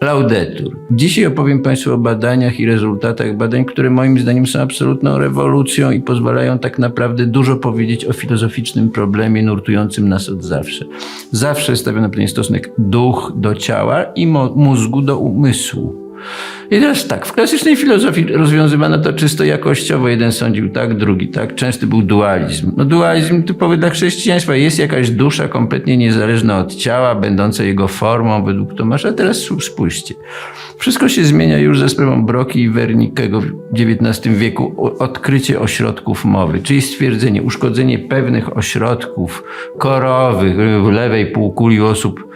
Laudetur. Dzisiaj opowiem Państwu o badaniach i rezultatach badań, które moim zdaniem są absolutną rewolucją i pozwalają tak naprawdę dużo powiedzieć o filozoficznym problemie nurtującym nas od zawsze. Zawsze stawiano pewien stosunek duch do ciała i mózgu do umysłu. I teraz tak, w klasycznej filozofii rozwiązywano to czysto jakościowo. Jeden sądził tak, drugi tak. Częsty był dualizm. No dualizm typowy dla chrześcijaństwa. Jest jakaś dusza kompletnie niezależna od ciała, będąca jego formą według Tomasza. Teraz spójrzcie. Wszystko się zmienia już ze sprawą Broki i Wernickiego w XIX wieku. Odkrycie ośrodków mowy, czyli stwierdzenie, uszkodzenie pewnych ośrodków korowych w lewej półkuli osób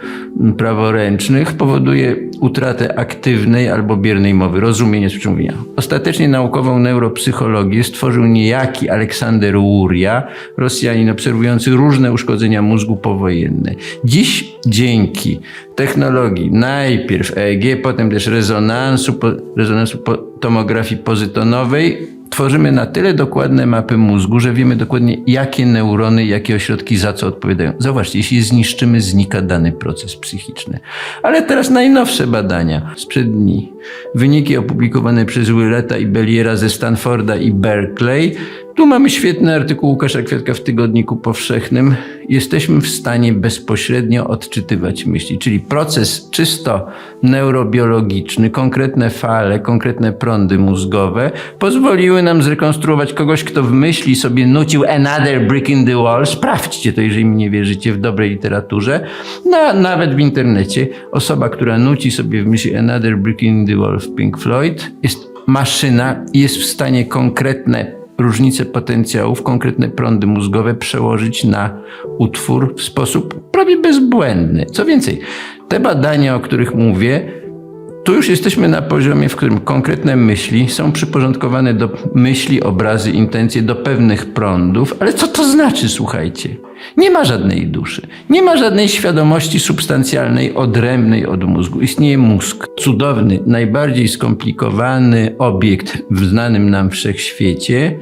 praworęcznych powoduje utratę aktywnej albo biernej mowy, rozumienia z mówienia. Ostatecznie naukową neuropsychologię stworzył niejaki Aleksander Łuria, Rosjanin obserwujący różne uszkodzenia mózgu powojenne. Dziś dzięki technologii najpierw EEG, potem też rezonansu, po, rezonansu po, tomografii pozytonowej tworzymy na tyle dokładne mapy mózgu, że wiemy dokładnie, jakie neurony, jakie ośrodki za co odpowiadają. Zobaczcie, jeśli je zniszczymy, znika dany proces psychiczny. Ale teraz najnowsze badania sprzed dni. Wyniki opublikowane przez Willeta i Belliera ze Stanforda i Berkeley. Tu mamy świetny artykuł Łukasza Kwiatka w Tygodniku Powszechnym. Jesteśmy w stanie bezpośrednio odczytywać myśli, czyli proces czysto neurobiologiczny, konkretne fale, konkretne prądy mózgowe pozwoliły nam zrekonstruować kogoś, kto w myśli sobie nucił another brick in the wall. Sprawdźcie to, jeżeli mi nie wierzycie w dobrej literaturze. Na, nawet w internecie osoba, która nuci sobie w myśli another brick in the wall w Pink Floyd, jest maszyna i jest w stanie konkretne różnice potencjałów, konkretne prądy mózgowe przełożyć na utwór w sposób prawie bezbłędny. Co więcej, te badania, o których mówię, tu już jesteśmy na poziomie, w którym konkretne myśli są przyporządkowane do myśli, obrazy, intencje, do pewnych prądów. Ale co to znaczy, słuchajcie? Nie ma żadnej duszy, nie ma żadnej świadomości substancjalnej, odrębnej od mózgu. Istnieje mózg, cudowny, najbardziej skomplikowany obiekt w znanym nam wszechświecie,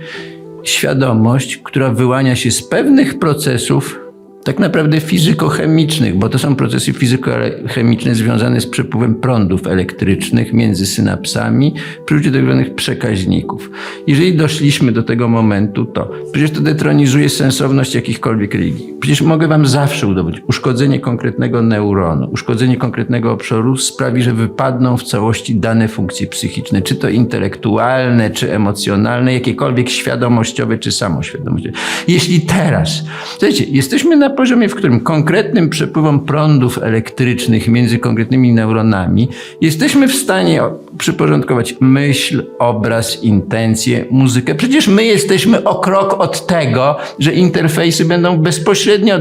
świadomość, która wyłania się z pewnych procesów, tak naprawdę fizykochemicznych, bo to są procesy fizykochemiczne związane z przepływem prądów elektrycznych między synapsami przy użyciu tak przekaźników. Jeżeli doszliśmy do tego momentu, to przecież to detronizuje sensowność jakichkolwiek religii. Przecież mogę wam zawsze udowodnić, uszkodzenie konkretnego neuronu, uszkodzenie konkretnego obszaru sprawi, że wypadną w całości dane funkcje psychiczne, czy to intelektualne, czy emocjonalne, jakiekolwiek świadomościowe, czy samoświadomościowe. Jeśli teraz, słuchajcie, jesteśmy na poziomie, w którym konkretnym przepływom prądów elektrycznych między konkretnymi neuronami jesteśmy w stanie przyporządkować myśl, obraz, intencje, muzykę. Przecież my jesteśmy o krok od tego, że interfejsy będą bezpośrednio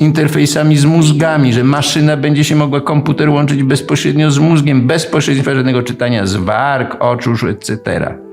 interfejsami z mózgami, że maszyna będzie się mogła komputer łączyć bezpośrednio z mózgiem, bez żadnego czytania z warg, oczu, etc.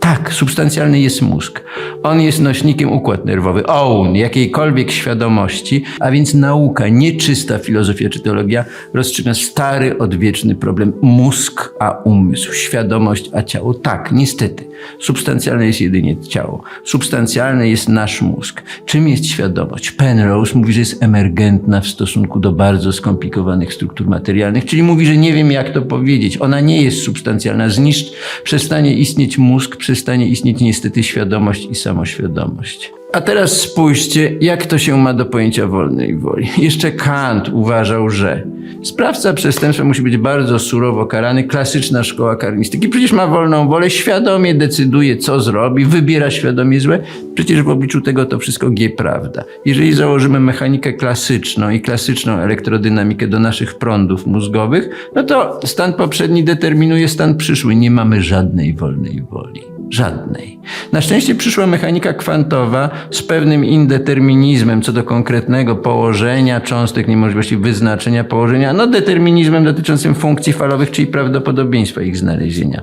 Tak, substancjalny jest mózg. On jest nośnikiem układ nerwowy, oun, jakiejkolwiek świadomości, a więc nauka, nieczysta filozofia czy teologia rozstrzyga stary, odwieczny problem mózg a umysł, świadomość a ciało. Tak, niestety, substancjalne jest jedynie ciało. Substancjalny jest nasz mózg. Czym jest świadomość? Penrose mówi, że jest emergentna w stosunku do bardzo skomplikowanych struktur materialnych, czyli mówi, że nie wiem jak to powiedzieć. Ona nie jest substancjalna. Zniszcz, przestanie istnieć mózg, przestanie istnieć niestety świadomość i samoświadomość. A teraz spójrzcie, jak to się ma do pojęcia wolnej woli. Jeszcze Kant uważał, że sprawca przestępstwa musi być bardzo surowo karany. Klasyczna szkoła karnistyki. Przecież ma wolną wolę, świadomie decyduje, co zrobi, wybiera świadomie złe. Przecież w obliczu tego to wszystko G prawda. Jeżeli założymy mechanikę klasyczną i klasyczną elektrodynamikę do naszych prądów mózgowych, no to stan poprzedni determinuje stan przyszły. Nie mamy żadnej wolnej woli. Żadnej. Na szczęście przyszła mechanika kwantowa z pewnym indeterminizmem co do konkretnego położenia cząstek, niemożliwości wyznaczenia położenia, no determinizmem dotyczącym funkcji falowych, czyli prawdopodobieństwa ich znalezienia.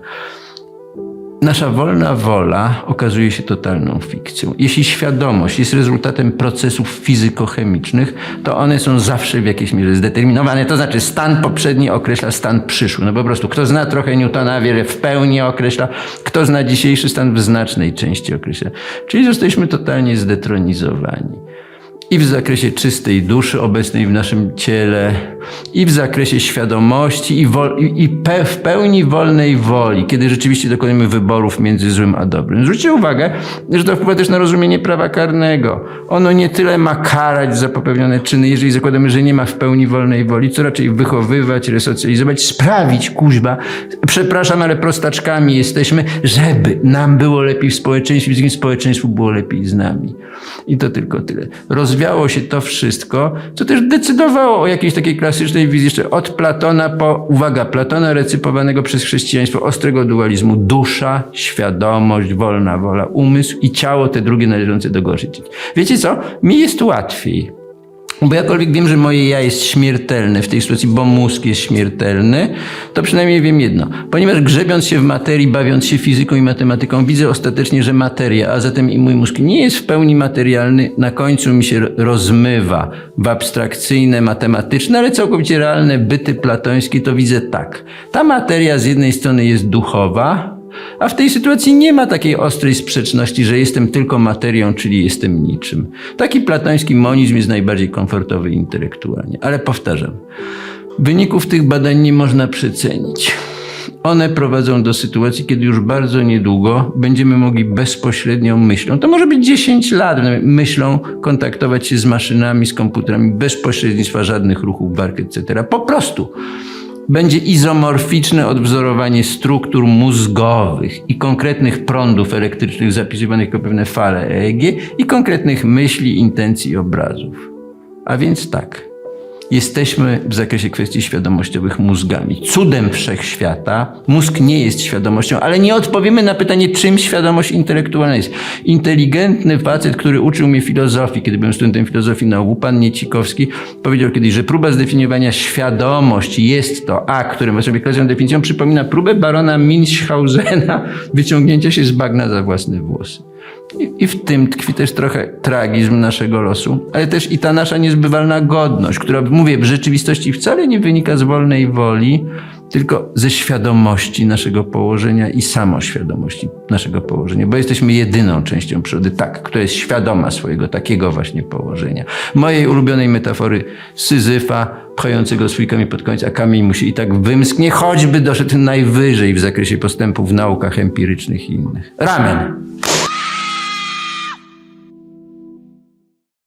Nasza wolna wola okazuje się totalną fikcją. Jeśli świadomość jest rezultatem procesów fizykochemicznych, to one są zawsze w jakiejś mierze zdeterminowane. To znaczy stan poprzedni określa stan przyszły. No po prostu kto zna trochę Newtona wie, że w pełni określa, kto zna dzisiejszy stan w znacznej części określa. Czyli zostaliśmy totalnie zdetronizowani. I w zakresie czystej duszy obecnej w naszym ciele, i w zakresie świadomości, i, wol, i, i pe, w pełni wolnej woli, kiedy rzeczywiście dokonujemy wyborów między złym a dobrym. Zwróćcie uwagę, że to wpływa też na rozumienie prawa karnego. Ono nie tyle ma karać za popełnione czyny, jeżeli zakładamy, że nie ma w pełni wolnej woli, co raczej wychowywać, resocjalizować, sprawić, kuźba, przepraszam, ale prostaczkami jesteśmy, żeby nam było lepiej w społeczeństwie, nim społeczeństwu było lepiej z nami. I to tylko tyle. Rozwiało się to wszystko, co też decydowało o jakiejś takiej klasycznej wizji, jeszcze od Platona po, uwaga, Platona recypowanego przez chrześcijaństwo ostrego dualizmu. Dusza, świadomość, wolna wola, umysł i ciało, te drugie należące do gorszych. Wiecie co? Mi jest łatwiej. Bo jakkolwiek wiem, że moje ja jest śmiertelne w tej sytuacji, bo mózg jest śmiertelny, to przynajmniej wiem jedno. Ponieważ grzebiąc się w materii, bawiąc się fizyką i matematyką, widzę ostatecznie, że materia, a zatem i mój mózg nie jest w pełni materialny, na końcu mi się rozmywa w abstrakcyjne, matematyczne, ale całkowicie realne byty platońskie, to widzę tak. Ta materia z jednej strony jest duchowa, a w tej sytuacji nie ma takiej ostrej sprzeczności, że jestem tylko materią, czyli jestem niczym. Taki platoński monizm jest najbardziej komfortowy intelektualnie. Ale powtarzam, wyników tych badań nie można przecenić. One prowadzą do sytuacji, kiedy już bardzo niedługo będziemy mogli bezpośrednią myślą, to może być 10 lat, myślą kontaktować się z maszynami, z komputerami, bez pośrednictwa żadnych ruchów bark, etc. Po prostu będzie izomorficzne odwzorowanie struktur mózgowych i konkretnych prądów elektrycznych zapisywanych jako pewne fale EEG i konkretnych myśli, intencji i obrazów. A więc tak. Jesteśmy w zakresie kwestii świadomościowych mózgami. Cudem wszechświata mózg nie jest świadomością, ale nie odpowiemy na pytanie, czym świadomość intelektualna jest. Inteligentny facet, który uczył mnie filozofii, kiedy byłem studentem filozofii na UW, pan Niecikowski, powiedział kiedyś, że próba zdefiniowania świadomości jest to akt, którym sobie klasją definicją przypomina próbę barona Münchhausena wyciągnięcia się z bagna za własne włosy. I, w tym tkwi też trochę tragizm naszego losu, ale też i ta nasza niezbywalna godność, która, mówię, w rzeczywistości wcale nie wynika z wolnej woli, tylko ze świadomości naszego położenia i samoświadomości naszego położenia, bo jesteśmy jedyną częścią przyrody, tak, która jest świadoma swojego takiego właśnie położenia. Mojej ulubionej metafory Syzyfa, pchającego swój kamień pod koniec, a kamień mu się i tak wymsknie, choćby doszedł najwyżej w zakresie postępów w naukach empirycznych i innych. Ramen!